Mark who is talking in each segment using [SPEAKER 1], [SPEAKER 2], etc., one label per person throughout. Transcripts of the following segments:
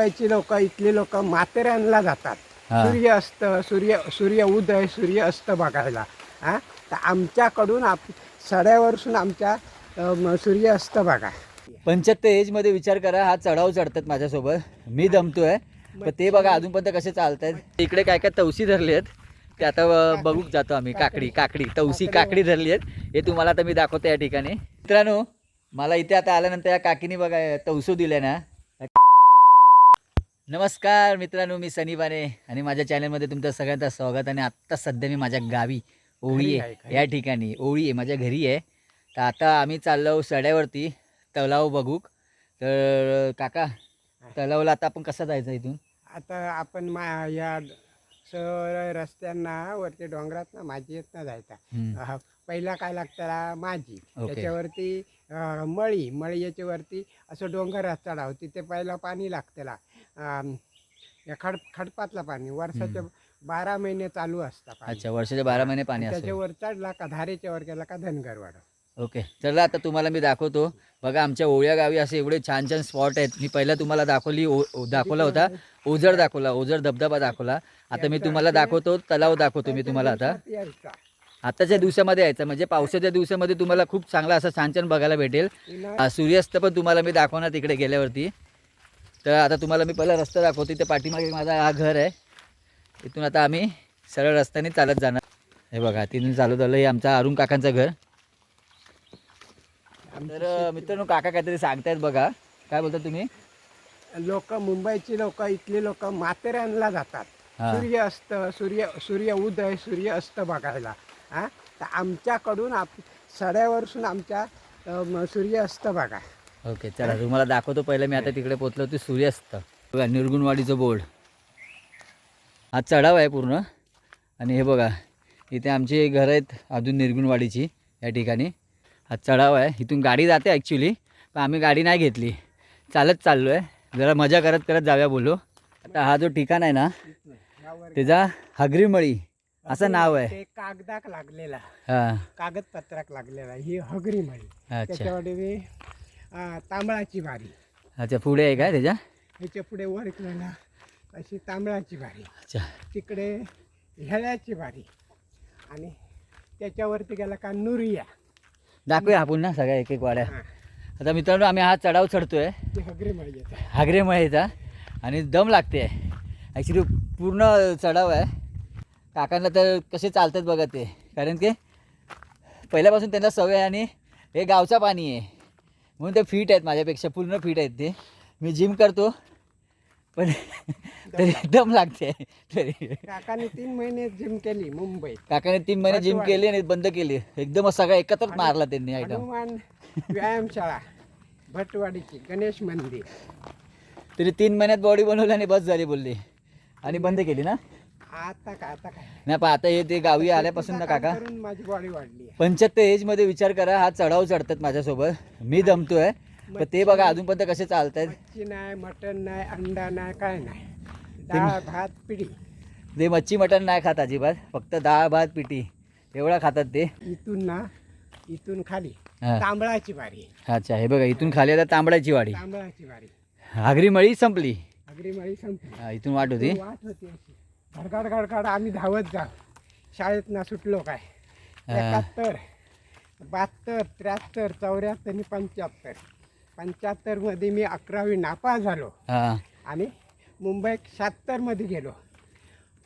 [SPEAKER 1] मुंबईची लोक इथली लोक माथेरानला जातात. सूर्य अस्त सूर्य सूर्य उदय सूर्य अस्त बघायला. हा? तर आमच्याकडून आप सड्यावरसून आमच्या सूर्य अस्त बघा.
[SPEAKER 2] पंच्याहत्तर एजमध्ये विचार करा हा चढाव चढतात माझ्यासोबत. मी दमतोय. पण ते बघा अजूनपर्यंत कसे चालतायत. इकडे काय काय तवसी धरली आहेत. ते आता बघूक जातो आम्ही. काकडी काकडी. तवसी काकडी. धरली आहेत. हे तुम्हाला आता मी दाखवतो या ठिकाणी. मित्रांनो मला इथे आता आल्यानंतर या काकीने बघा तवसू दिल्या ना. नमस्कार मित्रांनो मी सनी बाने आणि माझ्या चॅनलमध्ये तुमचं सगळ्यांचं स्वागत आणि आत्ता सध्या मी माझ्या गावी ओळी
[SPEAKER 1] आहे.
[SPEAKER 2] या ठिकाणी ओळी आहे माझ्या घरी आहे. तर आता आम्ही चाललो सड्यावरती तलाव बघूक. तर काका तलावला आता आपण कसं जायचं इथून?
[SPEAKER 1] आता आपण मा या सरळ रस्त्यांना वरती डोंगरात ना माझी येत ना जायचा. पहिला काय लागतं माझी. त्याच्यावरती मळी मळी याच्यावरती असं डोंगर चढाव तिथे पहिला पाणी लागतेला खड खडपातलं पाणी वर्षाचे बारा महिने चालू असतं पाणी.
[SPEAKER 2] अच्छा वर्षाचे बारा महिने पाणी
[SPEAKER 1] त्याच्यावर चढला का धारेच्या वर गेला का धनगरवाड.
[SPEAKER 2] ओके चला आता तुम्हाला मी दाखवतो. बघा आमच्या ओळ्या गावी असे एवढे छान छान स्पॉट आहेत. मी पहिला तुम्हाला दाखवली दाखवला होता. ओझर दाखवला ओझर धबधबा दाखवला. आता मी तुम्हाला दाखवतो तलाव दाखवतो मी तुम्हाला आता. आताच्या दिवसामध्ये यायचं. म्हणजे पावसाच्या दिवसामध्ये तुम्हाला खूप चांगला असं छान बघायला भेटेल. सूर्यास्त पण तुम्हाला मी दाखवणार तिकडे गेल्यावरती. तर आता तुम्हाला मी पहिला रस्ता दाखवतो. इथे पाठीमागे माझा हा घर आहे. इथून आता आम्ही सरळ रस्त्याने चालत जाणार. हे बघा तिथून चालू झालं हे आमचा अरुण काकांचं घर. तर मित्रांनो काका काहीतरी सांगतायत बघा. काय बोलता तुम्ही?
[SPEAKER 1] लोक मुंबईची लोक इथली लोक माथेरानला जातात. सूर्य अस्त सूर्य सूर्य उदय सूर्य अस्त बघायला. हा? तर आमच्याकडून आप सड्यावरसून आमच्या अम, सूर्य अस्त बघा.
[SPEAKER 2] ओके चला तुम्हाला दाखवतो. पहिलं मी आता तिकडे पोचलो होतो सूर्यास्त. बघा निर्गुणवाडीचं बोर्ड. हा चढाव आहे पूर्ण. आणि हे बघा इथे आमची घरं आहेत अजून निर्गुणवाडीची या ठिकाणी. हा चढाव आहे. इथून गाडी जाते ॲक्च्युली पण आम्ही गाडी नाही घेतली. चालत चाललो आहे जरा मजा करत करत जाऊया बोललो आता हा जो ठिकाण आहे ना त्याचा हगरीमळी. असं नाव आहे.
[SPEAKER 1] ते कागदाक लागलेला.
[SPEAKER 2] हां.
[SPEAKER 1] कागदपत्राक लागलेला. ही हगरी म्हणी.
[SPEAKER 2] अच्छा.
[SPEAKER 1] त्याच्यामध्ये तांबळाची बारी.
[SPEAKER 2] अच्छा पुढे आहे काय त्याच्या?
[SPEAKER 1] ह्याच्या पुढे वर केलेला अशी तांबळाची बारी.
[SPEAKER 2] अच्छा.
[SPEAKER 1] तिकडे ह्याळ्याची बारी. आणि त्याच्यावरती गेला का नुरिया.
[SPEAKER 2] दाखवूया आपण ना सगळ्या एक एक वाड्या.
[SPEAKER 1] हा,
[SPEAKER 2] आता मित्रांनो आम्ही हा चढाव चढतोय.
[SPEAKER 1] ती हगरी म्हणी येते.
[SPEAKER 2] आणि दम लागते. ॲक्च्युली पूर्ण चढाव आहे. काकांना तर कसे चालतात बघा ते. कारण की पहिल्यापासून त्यांना सवय आहे आणि हे गावचा पाणी आहे. म्हणून ते फिट आहेत माझ्यापेक्षा पूर्ण फिट आहेत ते. मी जिम करतो पण तरी दम लागते. तरी.
[SPEAKER 1] काकाने तीन महिने जिम केली मुंबईत.
[SPEAKER 2] काकाने तीन महिने जिम केली आणि बंद केली. एकदमच सगळं एकत्र मारला त्यांनी आयटम
[SPEAKER 1] व्यायामशाळा भटवाडीची गणेश मंदिर.
[SPEAKER 2] तरी तीन महिन्यात बॉडी बनवली आणि बस झाली बोलली. आणि बंद केली ना?
[SPEAKER 1] आता का आता काय?
[SPEAKER 2] नाही पण आता हे ते गावी आल्यापासून ना काका
[SPEAKER 1] करून माझी बॉडी वाढली आहे.
[SPEAKER 2] पंच्याहत्तर एजमध्ये विचार करा हा चढाव चढतात माझ्यासोबत. मी दमतोय पण ते बघा अजूनपर्यंत कसे चालतायत.
[SPEAKER 1] मच्छी नाही मटण नाही अंडा नाही काय नाही. डाळ भात पिढी
[SPEAKER 2] ते मच्छी मटण नाही खात अजिबात. फक्त डाळ भात पिठी. एवढा खातात ते.
[SPEAKER 1] इथून ना इथून खाली.
[SPEAKER 2] हा.
[SPEAKER 1] तांबळाची बारी
[SPEAKER 2] अच्छा हे बघा इथून खाली आता तांबड्याची वाडी.
[SPEAKER 1] तांबळाची बारी
[SPEAKER 2] हागरी मळी संपली.
[SPEAKER 1] अग्रिमाळी संपली.
[SPEAKER 2] हा, इथून वाट होती.
[SPEAKER 1] वाट होती अशी. घडघड घडघड आम्ही धावत जाऊ. शाळेत ना सुटलो काय. एकाहत्तर बहात्तर त्र्याहत्तर चौऱ्याहत्तर आणि पंच्याहत्तर. पंच्याहत्तरमध्ये मी अकरावी नापास झालो.
[SPEAKER 2] हा.
[SPEAKER 1] आणि मुंबईत शहात्तरमध्ये गेलो.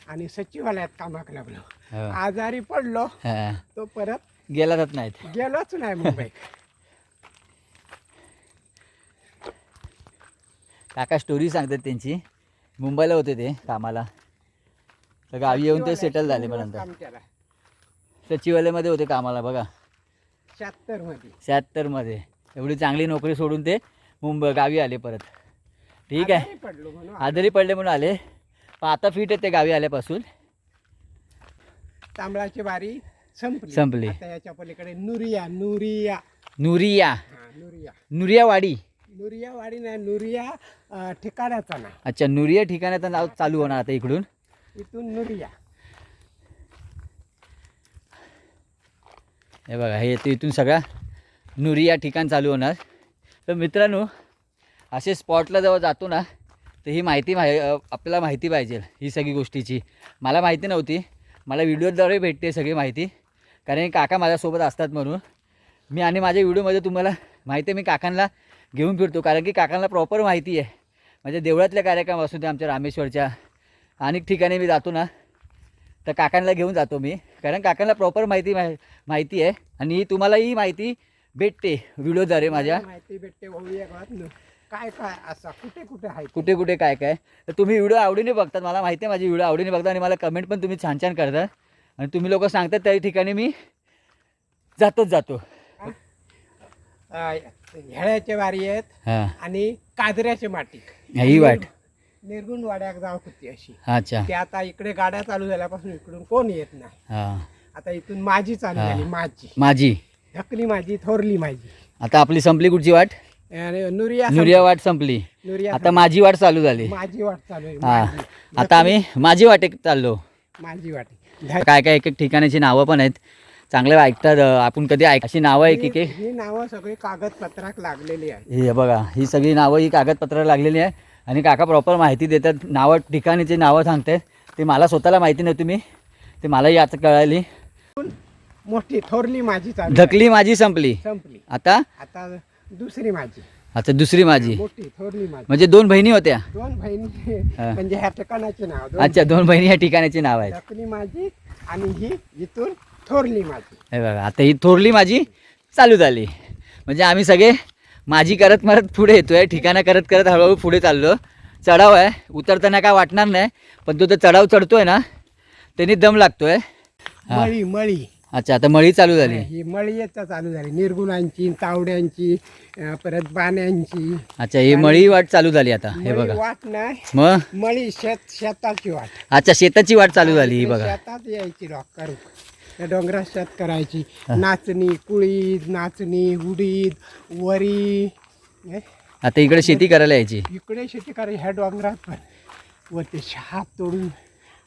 [SPEAKER 1] आणि सचिवालयात कामाक लागलो.
[SPEAKER 2] हा.
[SPEAKER 1] आजारी पडलो.
[SPEAKER 2] हा.
[SPEAKER 1] तो परत
[SPEAKER 2] गेला जात नाहीत.
[SPEAKER 1] गेलोच नाही मुंबईत
[SPEAKER 2] काका स्टोरी सांगतात त्यांची. मुंबईला होते ते कामाला. तर गावी येऊन ते सेटल झाले पण नंतर. सचिवालयामध्ये होते कामाला बघा.
[SPEAKER 1] शहात्तरमध्ये.
[SPEAKER 2] शहात्तरमध्ये. एवढी चांगली नोकरी सोडून ते मुंबई गावी आले परत. ठीक आहे.
[SPEAKER 1] पडलो म्हणून
[SPEAKER 2] आजारी पडले म्हणून आले. पण आता फिट आहेत ते गावी आल्यापासून.
[SPEAKER 1] तांबळाची बारी संपली.
[SPEAKER 2] संपली.
[SPEAKER 1] आता याच्या पलीकडे नुरिया नुरिया.
[SPEAKER 2] नुरिया.
[SPEAKER 1] हा नुरिया.
[SPEAKER 2] नुरियावाडी.
[SPEAKER 1] नुरिया वाडी नाही नुरिया अं, ठिकाणाचा ना
[SPEAKER 2] अच्छा नुरिया ठिकाणाचं नाव चालू होणार आता इकडून.
[SPEAKER 1] इथून नुरिया
[SPEAKER 2] हे बघा हे येते इथून सगळा नुरिया ठिकाण चालू होणार. तर मित्रांनो असे स्पॉटला जेव्हा जातो ना तर ही माहिती माहि आपल्याला माहिती पाहिजे ही सगळी गोष्टीची. मला माहिती नव्हती. मला व्हिडिओद्वारे भेटते सगळी माहिती. कारण काका माझ्यासोबत असतात म्हणून. मी आणि माझ्या व्हिडिओमध्ये तुम्हाला माहिती आहे मी काकांना घेऊन फिरतो. कारण की काकांना प्रॉपर माहिती आहे. म्हणजे देवळातल्या कार्यक्रमापासून ते आमच्या रामेश्वरच्या अनेक ठिकाणी मी जातो ना तर काकांना घेऊन जातो मी. कारण काकांना प्रॉपर माहिती माहि- माहिती आहे. आणि तुम्हाला ही माहिती भेटते व्हिडिओद्वारे माझ्या.
[SPEAKER 1] माहिती भेटते. काय काय असा कुठे कुठे आहे
[SPEAKER 2] कुठे कुठे काय काय? तर तुम्ही व्हिडिओ आवडीने बघतात. मला माहिती आहे माझी व्हिडिओ आवडीने बघता आणि मला कमेंट पण तुम्ही छान छान करता आणि तुम्ही लोक सांगतात त्या ठिकाणी मी जातोच जातो.
[SPEAKER 1] अं, ह्याळ्याचे वारी आहेत आणि काजऱ्याचे माटी.
[SPEAKER 2] ही वाट.
[SPEAKER 1] निर्गुण वाड्याक जाव होती अशी.
[SPEAKER 2] अच्छा.
[SPEAKER 1] ते आता इकडे गाड्या चालू झाल्यापासून इकडून कोण येत नाही.
[SPEAKER 2] हां.
[SPEAKER 1] आता इथून माझी चालू
[SPEAKER 2] हा.
[SPEAKER 1] झाली माझी.
[SPEAKER 2] माझी.
[SPEAKER 1] ढकली माझी थोरली माझी.
[SPEAKER 2] आता आपली संपली कुठची वाट?
[SPEAKER 1] आणि नुरिया
[SPEAKER 2] नुरिया वाट संपली.
[SPEAKER 1] नुरिया
[SPEAKER 2] आता माझी वाट चालू झाली.
[SPEAKER 1] माझी वाट चालू आहे
[SPEAKER 2] हां.
[SPEAKER 1] माझी.
[SPEAKER 2] आता आम्ही माझी वाटेत चाललो.
[SPEAKER 1] माझी वाट
[SPEAKER 2] काय काय एक एक ठिकाणाची नावं पण आहेत. चांगले ऐकतात अं, आपण कधी ऐक अशी नावं आहे की की
[SPEAKER 1] ही नावं सगळी कागदपत्राक लागलेली आहे
[SPEAKER 2] हे बघा ही सगळी नावं ही कागदपत्राला लागलेली आहे आणि काका प्रॉपर माहिती देतात. नावं ठिकाणीची नावं सांगतात ते मला स्वतःला माहिती नव्हती मी ते मलाही आता कळाली.
[SPEAKER 1] मोठी थोरली माझी.
[SPEAKER 2] ढकली माझी संपली.
[SPEAKER 1] संपली.
[SPEAKER 2] आता?
[SPEAKER 1] आता दुसरी माझी.
[SPEAKER 2] आता दुसरी माझी.
[SPEAKER 1] मोठी थोरली माझी.
[SPEAKER 2] म्हणजे दोन बहिणी होत्या?
[SPEAKER 1] दोन बहिणी. म्हणजे ह्या ठिकाणाचे नाव. दोन
[SPEAKER 2] अच्छा दोन बहिणी या ठिकाणाची नाव आहेत.
[SPEAKER 1] ढकली माझी आणि ही इथून थोरली माझी.
[SPEAKER 2] हे बघा आता ही थोरली माझी चालू झाली. म्हणजे आम्ही सगळे माझी करत मरत पुढे येतोय ठिकाणं करत करत हळूहळू पुढे चाललो. चढाव आहे उतरताना काय वाटणार नाही पण तो तो चढाव चढतोय ना त्यांनी दम लागतोय.
[SPEAKER 1] मळी मळी.
[SPEAKER 2] अच्छा आता मळी चालू झाली.
[SPEAKER 1] ही मळी येता चालू झाली. निर्गुणांची तावड्यांची परत बाण्यांची.
[SPEAKER 2] अच्छा ही मळी वाट चालू झाली आता हे बघा.
[SPEAKER 1] वाट नाही
[SPEAKER 2] मग?
[SPEAKER 1] मळी शेत शेताची वाट.
[SPEAKER 2] अच्छा शेताची वाट चालू झाली ही बघा.
[SPEAKER 1] शेतात यायची रॉक करू त्या डोंगरात शेत करायची. नाचणी कुळीद नाचणी उडीद वरी हे,
[SPEAKER 2] आता इकडे शेती करायला यायची.
[SPEAKER 1] इकडे शेती करायची. ह्या डोंगरात पण वरती हात तोडून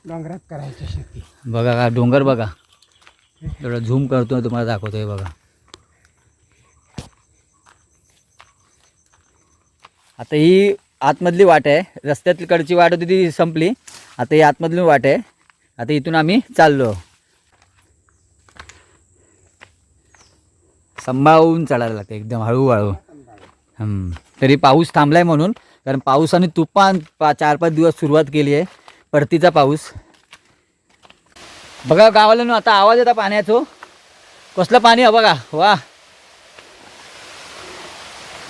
[SPEAKER 1] डोंगरात करायची शेती.
[SPEAKER 2] बघा का डोंगर बघा. थोडं झूम करतो तुम्हाला दाखवतोय बघा. आता ही आतमधली वाट आहे. रस्त्याकडची वाट होती ती संपली. आता ही आतमधली वाट आहे. आता इथून आम्ही चाललो. सांभाळून चढायला लागतं एकदम हळूहळू. तरी पाऊस थांबलाय म्हणून कारण पावसाने तुफान पा चार पाच दिवस सुरुवात केली आहे परतीचा पाऊस. बघा गावाला आता आवाज येता पाण्याचो. कसलं पाणी आहे बघा वा.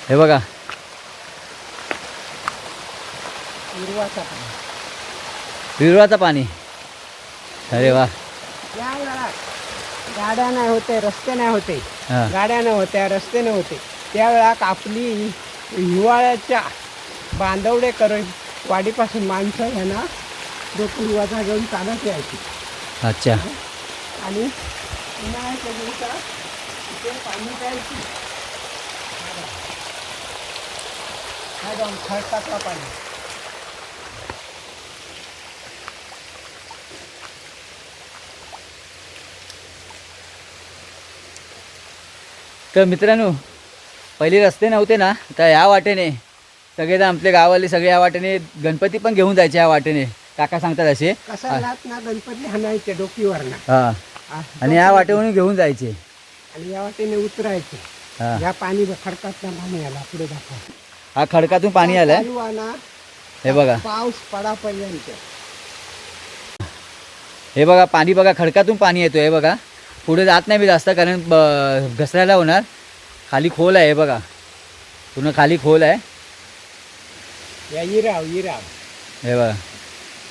[SPEAKER 2] हे बघा.
[SPEAKER 1] हिरवाचा पण.
[SPEAKER 2] विरवाचं पाणी. अरे वा.
[SPEAKER 1] गाड्या नाही होते रस्ते नाही होते.
[SPEAKER 2] हां.
[SPEAKER 1] गाड्या न होत्या रस्ते न होते. त्यावेळा आपली हिवाळ्याच्या बांधवडे करून वाडीपासून माणसं ह्यांना डोकं हिवाचा घेऊन चालत यायची.
[SPEAKER 2] अच्छा.
[SPEAKER 1] आणि उन्हाळ्याच्या दिवसात तिथे पाणी प्यायची. हा जाऊन खडकातला पाणी.
[SPEAKER 2] तर मित्रांनो पहिले रस्ते नव्हते ना तर या वाटेने सगळे आमच्या गावाले सगळे या वाटेने गणपती पण घेऊन जायचे या वाटेने. काका सांगतात असे.
[SPEAKER 1] गणपती हाणायचे डोकीवरनं.
[SPEAKER 2] हां.
[SPEAKER 1] आ,
[SPEAKER 2] आणि या वाटेवरून घेऊन जायचे.
[SPEAKER 1] आणि या वाटेने उतरायचे. या पाणी खडकातला पाणी आला पुढे दाखवा.
[SPEAKER 2] हा खडकातून पाणी
[SPEAKER 1] ना
[SPEAKER 2] हे बघा.
[SPEAKER 1] पाऊस पडापर्यंत
[SPEAKER 2] हे बघा पाणी बघा खडकातून पाणी येतो हे बघा. पुढे जात नाही मी जास्त कारण ब- घसरायला होणार. खाली खोल आहे बघा. पूर्ण खाली खोल आहे.
[SPEAKER 1] या इराव इराव
[SPEAKER 2] हे बघा.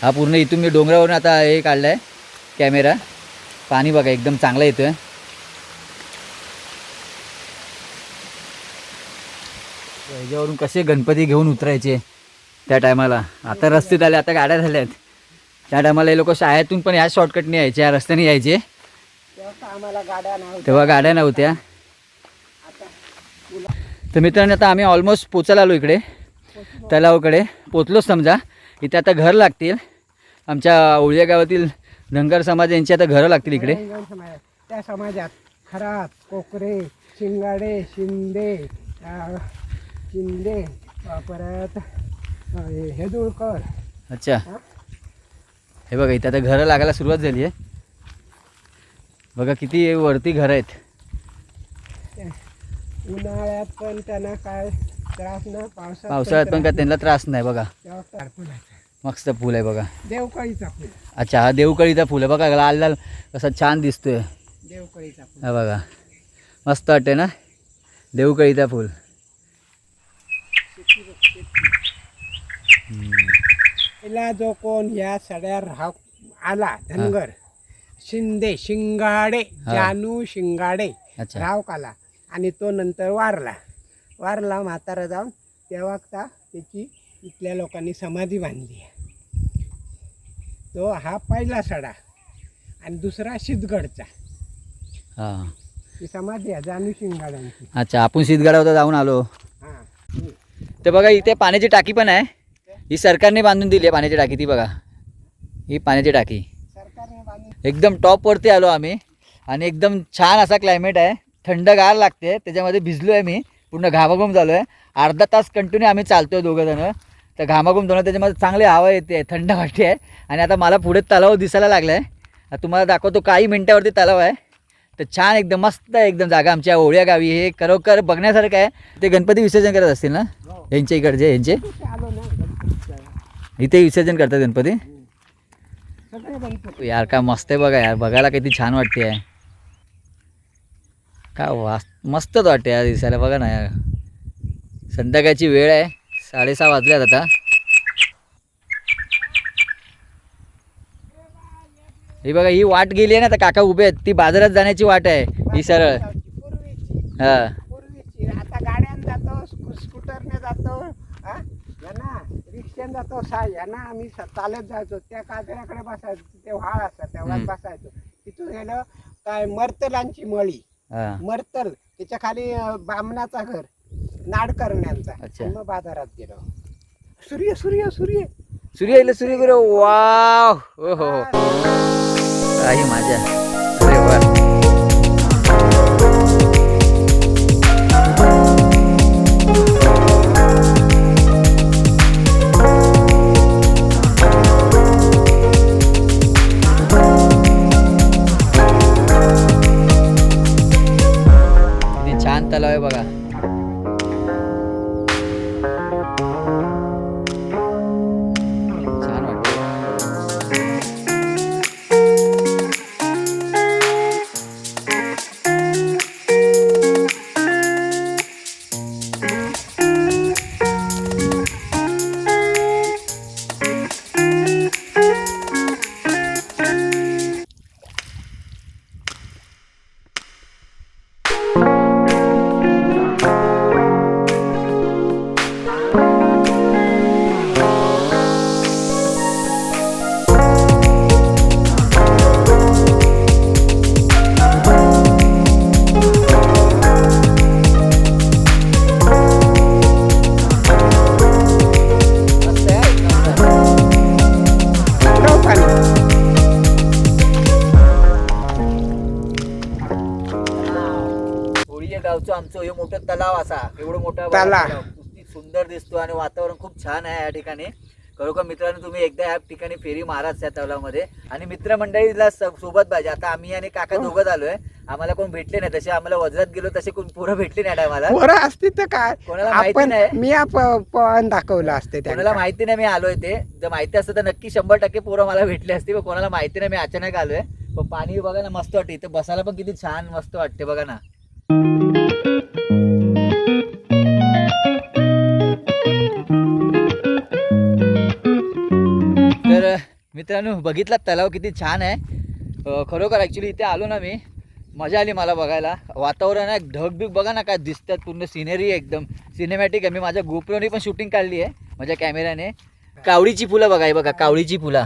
[SPEAKER 2] हा पूर्ण इथून मी डोंगरावरून आता हे काढलं आहे कॅमेरा. पाणी बघा एकदम चांगलं येतं ह्याच्यावरून कसे गणपती घेऊन उतरायचे त्या टायमाला. आता रस्ते झाले आता गाड्या झाल्या आहेत त्या टायमाला हे लोक शाळेतून पण ह्या शॉर्टकटने यायचे या रस्त्याने यायचे.
[SPEAKER 1] तेव्हा गाड्या नव्हत्या.
[SPEAKER 2] तेव्हा गाड्या नव्हत्या. तर मित्रांनो आता आम्ही ऑलमोस्ट पोचायला आलो इकडे. तलावाकडे. पोचलोच समजा. इथे आता घर लागतील. आमच्या ओळिया गावातील धनगर समाज यांची आता घरं लागतील इकडे.
[SPEAKER 1] त्या समाजात खरात कोकरे शिंगाडे शिंदे शिंदे परत हे हे दुळकर
[SPEAKER 2] अच्छा.
[SPEAKER 1] हा?
[SPEAKER 2] हे बघा इथे आता घरं लागायला सुरुवात झाली आहे. बघा किती वरती घरं आहेत.
[SPEAKER 1] उन्हाळ्यात पण त्यांना काय त्रास ना पावसात
[SPEAKER 2] पावसाळ्यात पण काय त्यांना त्रास नाही बघा. मस्त फुल आहे बघा.
[SPEAKER 1] देवकळीचा फुल.
[SPEAKER 2] अच्छा हा देवकळीचा फुल आहे. बघा लाल लाल कसा छान दिसतोय.
[SPEAKER 1] देवकळीचा फुल.
[SPEAKER 2] हा बघा. मस्त वाटते ना? देवकळीचा फुल.
[SPEAKER 1] जो कोण या सड्या राह आला धनगर. शिंदे शिंगाडे
[SPEAKER 2] हा.
[SPEAKER 1] जानू शिंगाडे
[SPEAKER 2] अच्छा.
[SPEAKER 1] राव आला आणि तो नंतर वारला. वारला म्हातारा जाऊन तेव्हा ता त्याची इथल्या लोकांनी समाधी बांधली. तो हा पहिला सडा आणि दुसरा शिदगडचा.
[SPEAKER 2] हा.
[SPEAKER 1] ही समाधी आहे जानू शिंगाड्यांची.
[SPEAKER 2] अच्छा आपण शीतगडावर जाऊन आलो.
[SPEAKER 1] हां.
[SPEAKER 2] ते बघा इथे पाण्याची टाकी पण आहे. ही सरकारने बांधून दिली आहे पाण्याची टाकी ती बघा. ही पाण्याची टाकी. एकदम टॉपवरती आलो आम्ही. आणि एकदम छान असा क्लायमेट आहे. थंडगार लागते. त्याच्यामध्ये भिजलो आहे मी पूर्ण घामाघूम झालो आहे अर्धा तास कंटिन्यू आम्ही चालतोय दोघं जण तर घामाघूम झालो त्याच्यामध्ये चांगली हवा येते थंड वाटते. आहे आणि आता मला पुढे तलाव दिसायला लागला आहे आता तुम्हाला दाखवतो काही मिनटावरती तलाव आहे. तर छान एकदम मस्त आहे एकदम जागा. आमच्या ओळ्या गावी हे खरोखर बघण्यासारखं आहे. ते गणपती विसर्जन करत असतील ना?
[SPEAKER 1] हो.
[SPEAKER 2] यांच्या इकडचे यांचे?
[SPEAKER 1] इथे
[SPEAKER 2] विसर्जन करतात गणपती? यार काय मस्त आहे बघा यार. बघायला किती छान वाटते आहे काय वा मस्तच वाटते यार दिसायला. बघा ना यार. संध्याकाळची वेळ आहे. साडेसहा वाजल्यात आता. ही बघा ही वाट गेली आहे ना तर काका उभे आहेत. ती बाजारात जाण्याची वाट आहे. ही सरळ. हा.
[SPEAKER 1] जातो यांना रिक्षाने जातो सा यांना आम्ही चालत जायचो. त्या काजऱ्याकडे बसायचो तिथे व्हाळ असतात
[SPEAKER 2] हम्म.
[SPEAKER 1] बसायचो. तिथून गेलं काय मर्तलांची मळी. मर्तल त्याच्याखाली बामणाचा घर नाडकर्ण्यांचा. मग बाजारात गेलो. सूर्य सूर्य सूर्य.
[SPEAKER 2] सूर्य येईल सूर्य गुरु वाव! हो हो. हो काही माझ्या. किती सुंदर दिसतो आणि वातावरण खूप छान आहे या ठिकाणी. खरोखर मित्रांनो तुम्ही एकदा या ठिकाणी फेरी माराच त्या तलावामध्ये. आणि मित्रमंडळीला सोबत पाहिजे. आता आम्ही आणि काका. दोघं आलोय आम्हाला कोण भेटले नाही. तसे आम्हाला वज्रात गेलो तसे कोण पोरं भेटले नाही टायमाला
[SPEAKER 1] पोरं असती तर काय?
[SPEAKER 2] कोणाला माहिती
[SPEAKER 1] आपण
[SPEAKER 2] नाही.
[SPEAKER 1] मी आप- पण दाखवलं असते
[SPEAKER 2] कोणाला
[SPEAKER 1] त्यांना
[SPEAKER 2] माहिती नाही मी आलोय ते. जर माहिती असतं तर नक्की शंभर टक्के पोरं मला भेटले असते पण कोणाला माहिती नाही मी अचानक आलोय. पण पाणी बघा ना मस्त वाटते. इथं बसायला पण किती छान मस्त वाटते बघा ना. मित्रांनो बघितला तलाव किती छान आहे. खरोखर ॲक्च्युली इथे आलो ना मी. मजा आली मला बघायला. वातावरण आहे ढगबिग बघा ना काय दिसतात पूर्ण सिनेरी एकदम. सिनेमॅटिक आहे. मी माझ्या गोप्रोनी पण शूटिंग काढली आहे माझ्या कॅमेऱ्याने कावळीची फुलं बघा हे बघा कावळीची फुलं.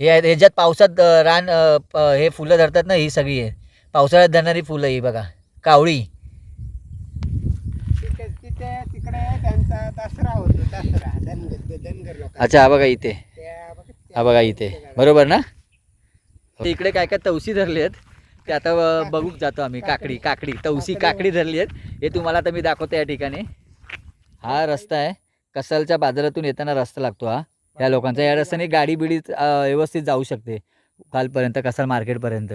[SPEAKER 2] हे आहेत ह्याच्यात पावसात रान हे फुलं धरतात ना ही सगळी आहे. पावसाळ्यात धरणारी फुलं ही बघा. कावळी.
[SPEAKER 1] तिकडे त्यांचा दसरा होतो दसरा धनगर
[SPEAKER 2] अच्छा बघा इथे. हा बघा इथे. बरोबर ना? इकडे काय काय तवशी धरली आहेत ते आता अं, बघूक जातो आम्ही. काकडी काकडी तवशी काकडी धरली आहेत. हे तुम्हाला आता मी दाखवतो या ठिकाणी. हा रस्ता आहे. कसालच्या बाजारातून येताना रस्ता लागतो हा. या लोकांचा. या रस्त्याने गाडी बिडी व्यवस्थित जाऊ शकते. कालपर्यंत कसाल मार्केटपर्यंत.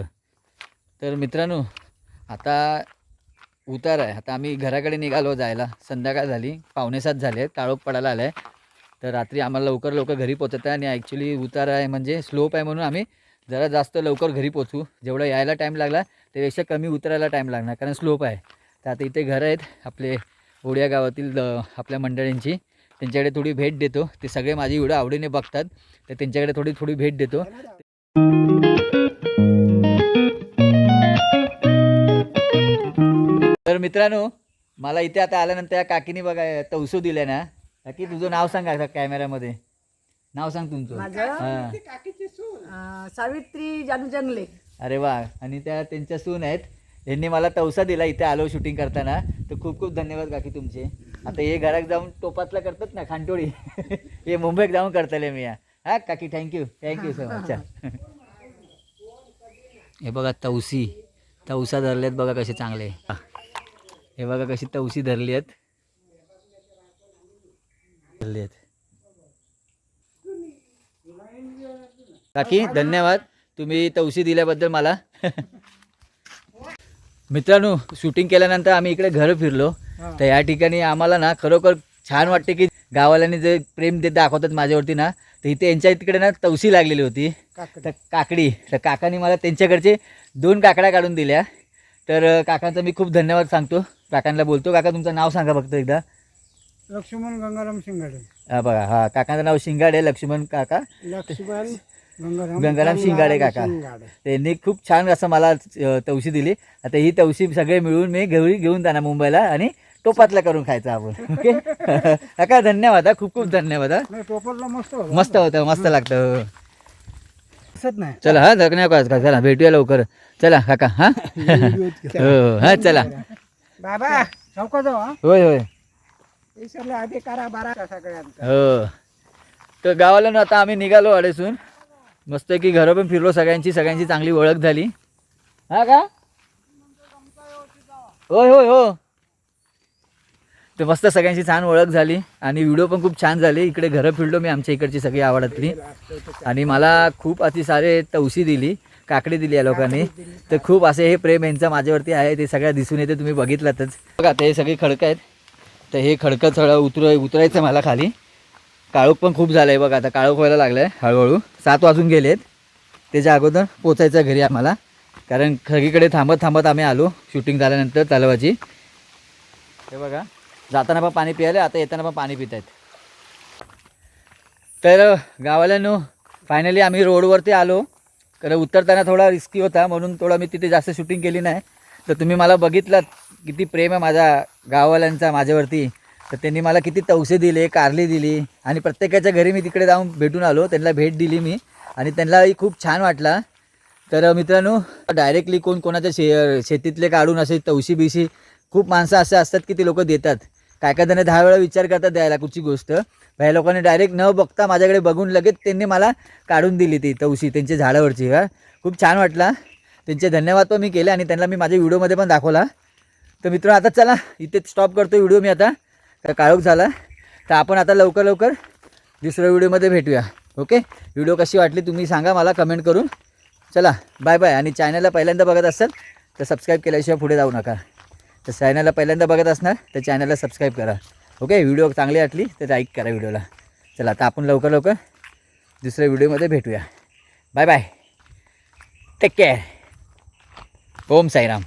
[SPEAKER 2] तर मित्रांनो आता उतार आहे. आता आम्ही घराकडे निघालो जायला. संध्याकाळ झाली. पावणेसात झाले आहेत. काळोख पडायला आलं आहे तर रात्री आम्हाला लवकर लवकर घरी पोचत आहे आणि ॲक्च्युली उतार आहे म्हणजे स्लोप आहे म्हणून आम्ही जरा जास्त लवकर घरी पोचू जेवढा यायला टाईम लागला त्यापेक्षा कमी उतरायला टाईम लागणार कारण स्लोप आहे. तर आता इथे घरं आहेत आपले ओडिया गावातील आपल्या मंडळींची. त्यांच्याकडे थोडी भेट देतो. ते सगळे माझी व्हिडिओ आवडीने बघतात. तर त्यांच्याकडे थोडी थोडी भेट देतो. तर मित्रांनो मला इथे आता आल्यानंतर या काकीने बघा तवसू दिल्या ना. काकी तुझं नाव सांग आता कॅमेऱ्यामध्ये. नाव सांग तुमचं.
[SPEAKER 3] माझं?
[SPEAKER 2] हां.
[SPEAKER 3] अं, सावित्री जानू जंगले.
[SPEAKER 2] अरे वा. आणि त्या त्यांच्या सून आहेत. यांनी मला तवसा दिला इथे आलो शूटिंग करताना. तर खूप खूप धन्यवाद काकी तुमचे. आता हे घरात जाऊन टोपातला करतात ना खांटोळी हे मुंबईत जाऊन करतले मी. या हा काकी थँक्यू थँक्यू सो मच हे बघा तवसी. तवसा धरलेत बघा कसे चांगले. हा. बघा कशी आहेत धरली आहेत. काकी धन्यवाद. तुम्ही तवसी दिल्याबद्दल मला. मित्रांनो शूटिंग केल्यानंतर आम्ही इकडे घर फिरलो. तर या ठिकाणी आम्हाला ना खरोखर छान वाटते की गावाल्यांनी जे प्रेम देत दाखवतात माझ्यावरती ना तर इथे यांच्या तिकडे ना तवसी लागलेली होती. तर काकडी. तर काकांनी मला त्यांच्याकडचे दोन काकड्या काढून दिल्या. तर काकांचा मी खूप धन्यवाद सांगतो. काकांना बोलतो काका तुमचं नाव सांगा फक्त एकदा.
[SPEAKER 1] लक्ष्मण गंगाराम शिंगाडे.
[SPEAKER 2] हा बघा हा काकांचं नाव शिंगाडे लक्ष्मण काका.
[SPEAKER 1] लक्ष्मण गंगाराम
[SPEAKER 2] गंगाराम शिंगाडे काका.
[SPEAKER 1] शिंगाडे.
[SPEAKER 2] त्यांनी खूप छान असं मला अ, तवशी दिली. आता ही तवशी सगळे मिळून मी घरी घेऊन जाणार मुंबईला आणि टोपातला करून खायचं आपण. ओके? काका धन्यवाद हा खूप खूप धन्यवाद हा.
[SPEAKER 1] नाही, टोपरला मस्त होता.
[SPEAKER 2] मस्त होतं मस्त लागतं हो.
[SPEAKER 1] दिसत नाही.
[SPEAKER 2] चला हा धकण्या चला भेटूया लवकर. चला काका हा. हो हा चला.
[SPEAKER 1] बाबा चौका जाऊ हा.
[SPEAKER 2] होय होय.
[SPEAKER 1] विसरला आधी करा बारा. सगळ्यांचा.
[SPEAKER 2] हो. तर गावाला ना आता आम्ही निघालो अडेसून मस्त की घरं पण फिरलो सगळ्यांची सगळ्यांची चांगली ओळख झाली. हा का? होय होय हो. तर मस्त सगळ्यांची छान ओळख झाली आणि व्हिडिओ पण खूप छान झाले. इकडे घरं फिरलो मी आमच्या इकडची सगळी आवडतली. आणि मला खूप अति सारे तवशी दिली काकडी दिली या लोकांनी. तर खूप असे हे प्रेम यांचं माझ्यावरती आहे ते सगळ्या दिसून येते तुम्ही बघितलातच. बघा आता हे सगळे खडकं आहेत. तर हे खडकं सगळं उतर उतरायचं आहे मला खाली. काळोख पण खूप झालं आहे बघा आता काळोख व्हायला लागलं आहे हळूहळू. सात वाजून गेलेत. त्याच्या अगोदर पोचायचं आहे घरी आम्हाला. कारण सगळीकडे थांबत थांबत आम्ही आलो शूटिंग झाल्यानंतर तलावाची. हे बघा जाताना पण पाणी पियाले आता येताना पण पाणी पित आहेत तर गावाल्यानो फायनली आम्ही रोडवरती आलो. कारण उतरताना थोडा रिस्की होता म्हणून थोडा मी तिथे जास्त शूटिंग केली नाही. तर तुम्ही मला बघितलात किती प्रेम आहे माझ्या गाववाल्यांचा माझ्यावरती. तर त्यांनी मला किती तवसे दिले कारली दिली आणि प्रत्येकाच्या घरी मी तिकडे जाऊन भेटून आलो. त्यांना भेट दिली मी आणि त्यांनाही खूप छान वाटला. तर मित्रांनो डायरेक्टली कोण कोणाच्या शे शेतीतले काढून असे तवशी बिशी खूप माणसं असे असतात की ते लोक देतात. काय काय त्यांना दहा वेळा विचार करतात द्यायला कुठची गोष्ट. ह्या लोकांनी डायरेक्ट न बघता माझ्याकडे बघून लगेच त्यांनी मला काढून दिली ती तवशी त्यांच्या झाडावरची. हा खूप छान वाटला. त्यांचे धन्यवाद पण मी केले आणि त्यांना मी माझ्या व्हिडिओमध्ये पण दाखवला. तर मित्र आता चला इथेच स्टॉप करतो व्हिडिओ मी आता. तर काळोख झाला. तर आपण आता लवकर लवकर दुसऱ्या व्हिडिओमध्ये भेटूया. ओके व्हिडिओ कशी वाटली तुम्ही सांगा मला कमेंट करून. चला बाय बाय आणि चॅनलला पहिल्यांदा बघत असाल तर सबस्क्राईब केल्याशिवाय पुढे जाऊ नका. तर चॅनलला पहिल्यांदा बघत असणार तर चॅनलला सबस्क्राईब करा. ओके व्हिडिओ चांगली वाटली तर लाईक करा व्हिडिओला. चला आता आपण लवकर लवकर दुसऱ्या व्हिडिओमध्ये भेटूया. Bye bye take care Om Sairam